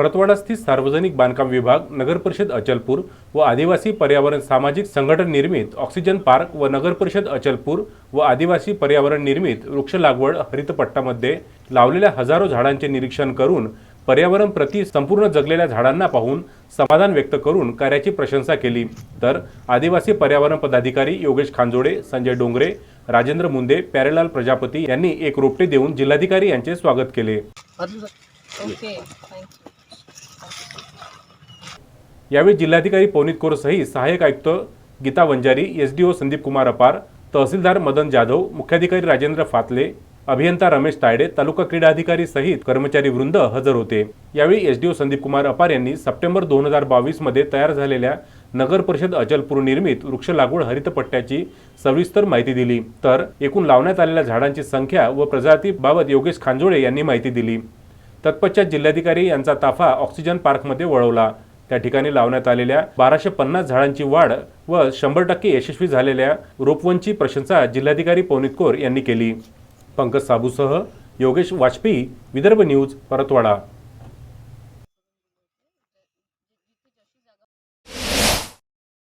परतवाडा स्थित सार्वजनिक बांधकाम विभाग नगर परिषद अचलपूर व आदिवासी पर्यावरण सामाजिक संघटन निर्मित ऑक्सिजन पार्क व नगर परिषद अचलपूर व आदिवासी पर्यावरण निर्मित वृक्ष लागवड हरितपट्टामध्ये लावलेल्या हजारो झाडांचे निरीक्षण करून पर्यावरण प्रति संपूर्ण जगलेल्या झाडांना पाहून समाधान व्यक्त करून कार्याची प्रशंसा केली. तर आदिवासी पर्यावरण पदाधिकारी योगेश खांजोडे संजय डोंगरे राजेंद्र मुंदे प्यारेलाल प्रजापती यांनी एक रोपटे देऊन जिल्हाधिकारी यांचे स्वागत केले. ओके थँक्यू यावेळी जिल्हाधिकारी पवनीत कौर सहित सहाय्यक आयुक्त गीता वंजारी एसडीओ संदीप कुमार अपार तहसीलदार मदन जाधव मुख्याधिकारी राजेंद्र फातले अभियंता रमेश तायडे तालुका क्रीडा अधिकारी सहित कर्मचारी वृंद हजर होते. यावेळी एसडीओ संदीप कुमार अपार यांनी सप्टेंबर दोन हजार बावीसमध्ये तयार झालेल्या नगर परिषद अचलपूर निर्मित वृक्ष लागवड हरितपट्ट्याची सविस्तर माहिती दिली. तर एकूण लावण्यात आलेल्या झाडांची संख्या व प्रजातीबाबत योगेश खांजोळे यांनी माहिती दिली. तत्पश्चात जिल्हाधिकारी यांचा ताफा ऑक्सिजन पार्कमध्ये वळवला. त्या ठिकाणी लावण्यात आलेल्या बाराशे पन्नास झाडांची वाढ व शंभर टक्के यशस्वी झालेल्या रोपवनची प्रशंसा जिल्हाधिकारी पवनीत कोर यांनी केली. पंकज साबूसह योगेश वाजपेयी विदर्भ न्यूज परतवाडा.